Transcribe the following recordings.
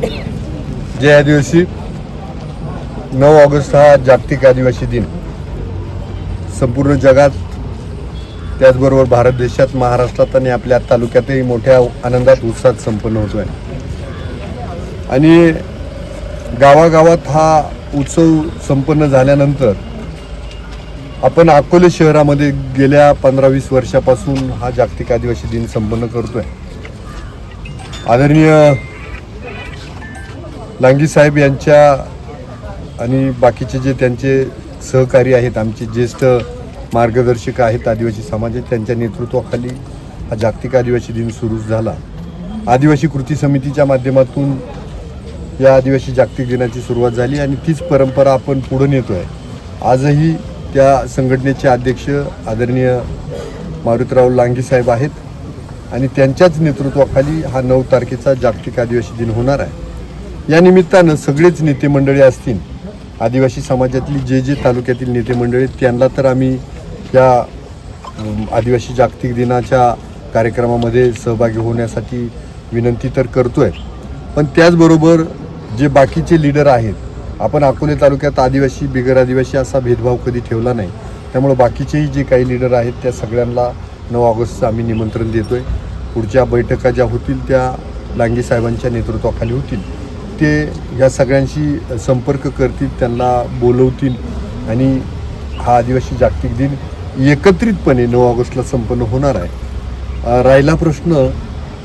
जय आदिवासी नऊ ऑगस्ट हा जागतिक आदिवासी दिन संपूर्ण जगात त्याचबरोबर भारत देशात महाराष्ट्रात आणि आपल्या तालुक्यातही मोठ्या आनंदात उत्साहात संपन्न होतो आहे आणि गावागावात हा उत्सव संपन्न झाल्यानंतर आपण अकोले शहरामध्ये गेल्या पंधरा वीस वर्षापासून हा जागतिक आदिवासी दिन संपन्न करतो आहे आदरणीय लांगी साहेब यांच्या आणि बाकीचे जे त्यांचे सहकारी आहेत आमचे ज्येष्ठ मार्गदर्शक आहेत आदिवासी समाजात त्यांच्या नेतृत्वाखाली हा जागतिक आदिवासी दिन सुरू झाला. आदिवासी कृती समितीच्या माध्यमातून या आदिवासी जागतिक दिनाची सुरुवात झाली आणि तीच परंपरा आपण पुढे नेतो आहे आजही त्या संघटनेचे अध्यक्ष आदरणीय मारुतराव लांगीसाहेब आहेत आणि त्यांच्याच नेतृत्वाखाली हा नऊ तारखेचा जागतिक आदिवासी दिन होणार आहे. या निमित्तानं सगळेच नेते मंडळी असतील आदिवासी समाजातली जे जे तालुक्यातील नेते मंडळी आहेत, त्यांना तर आम्ही या आदिवासी जागतिक दिनाच्या कार्यक्रमामध्ये सहभागी होण्यासाठी विनंती तर करतो आहे पण त्याचबरोबर जे बाकीचे लीडर आहेत आपण अकोले तालुक्यात आदिवासी बिगर आदिवासी असा भेदभाव कधी ठेवला नाही. त्यामुळं बाकीचेही जे काही लीडर आहेत त्या सगळ्यांना नऊ ऑगस्टचं आम्ही निमंत्रण देतो आहे पुढच्या बैठका ज्या होतील त्या लांगे साहेबांच्या नेतृत्वाखाली होतील. ते या सगळ्यांशी संपर्क करतील त्यांना बोलवतील आणि हा आदिवासी जागतिक दिन एकत्रितपणे नऊ ऑगस्टला संपन्न होणार आहे. राहिला प्रश्न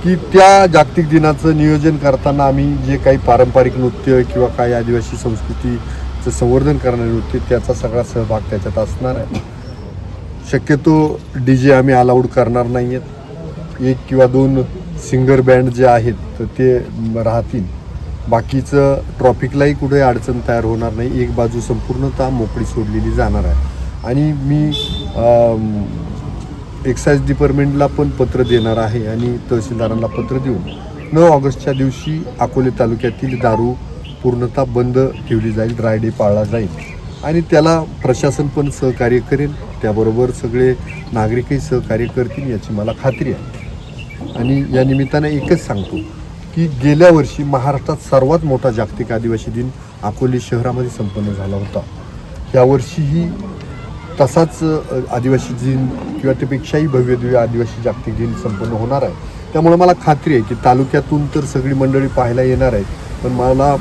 की त्या जागतिक दिनाचं नियोजन करताना आम्ही जे काही पारंपरिक नृत्य किंवा काही आदिवासी संस्कृतीचं संवर्धन करणारे नृत्य त्याचा सगळा सहभाग त्याच्यात असणार आहे. शक्यतो डी जे आम्ही अलाउड करणार नाही आहेत एक किंवा दोन सिंगर बँड जे आहेत तर ते राहतील. बाकीचं ट्रॉफिकलाही कुठे अडचण तयार होणार नाही. एक बाजू संपूर्णतः मोकळी सोडलेली जाणार आहे. आणि मी एक्साईज डिपार्टमेंटला पण पत्र देणार आहे आणि तहसीलदारांना पत्र देऊन नऊ ऑगस्टच्या दिवशी अकोले तालुक्यातील दारू पूर्णतः बंद ठेवली जाईल ड्राय डे पाळला जाईल. आणि त्याला प्रशासन पण सहकार्य करेल. त्याबरोबर सगळे नागरिकही सहकार्य करतील याची मला खात्री आहे. आणि या निमित्तानं एकच सांगतो की गेल्या वर्षी महाराष्ट्रात सर्वात मोठा जागतिक आदिवासी दिन अकोले शहरामध्ये संपन्न झाला होता. यावर्षीही तसाच आदिवासी दिन किंवा त्यापेक्षाही भव्यदिव्य आदिवासी जागतिक दिन संपन्न होणार आहे. त्यामुळे मला खात्री आहे की तालुक्यातून तर सगळी मंडळी पाहायला येणार आहेत पण मला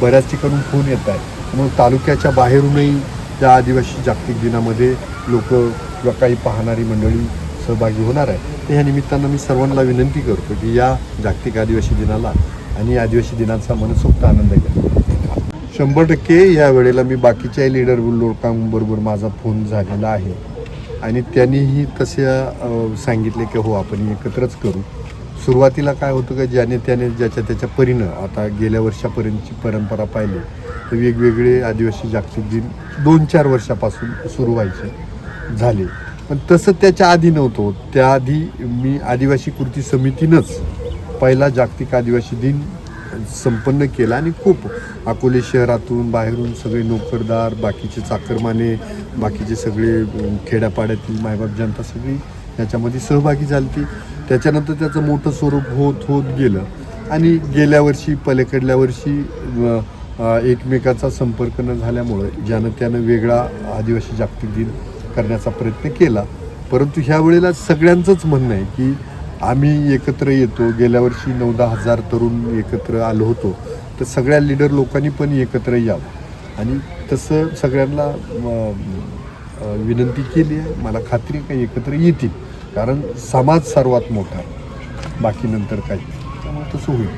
बऱ्याच ठिकाणून फोन येत आहे म्हणून तालुक्याच्या बाहेरूनही त्या आदिवासी जागतिक दिनामध्ये लोक किंवा काही पाहणारी मंडळी सहभागी होणार आहे. तर ह्या निमित्तानं मी सर्वांना विनंती करतो की या जागतिक आदिवासी दिनाला आणि आदिवासी दिनाचा मनसोक्त आनंद घ्या. शंभर टक्के या वेळेला मी बाकीच्याही लीडर लोकांबरोबर माझा फोन झालेला आहे. आणि त्यांनीही तसे सांगितले की हो आपण एकत्रच करू. सुरुवातीला काय होतं का ज्याने त्याने ज्याच्या त्याच्या परीनं आता गेल्या वर्षापर्यंतची परंपरा पाहिली तर वेगवेगळे आदिवासी जागतिक दिन दोन चार वर्षापासून सुरू व्हायचे झाले. पण तसं त्याच्या आधी नव्हतं त्याआधी मी आदिवासी कृती समितीनंच पहिला जागतिक आदिवासी दिन संपन्न केला आणि खूप अकोले शहरातून बाहेरून सगळे नोकरदार बाकीचे चाकरमाने बाकीचे सगळे खेड्यापाड्यातील मायबाप जनता सगळी याच्यामध्ये सहभागी झाली ती त्याच्यानंतर त्याचं मोठं स्वरूप होत होत गेलं. आणि गेल्या वर्षी पलीकडल्या वर्षी एकमेकाचा संपर्क न झाल्यामुळं ज्यानं त्यानं वेगळा आदिवासी जागतिक दिन करण्याचा प्रयत्न केला. परंतु ह्या वेळेला सगळ्यांचंच म्हणणं आहे की आम्ही एकत्र येतो. गेल्या वर्षी नऊ दहा हजार तरुण एकत्र आलो होतो. तर सगळ्या लीडर लोकांनी पण एकत्र यावं. आणि तसं सगळ्यांना विनंती केली आहे. मला खात्री काही एकत्र येतील. कारण समाज सर्वात मोठा आहे. बाकी नंतर काही त्यामुळे तसं होईल.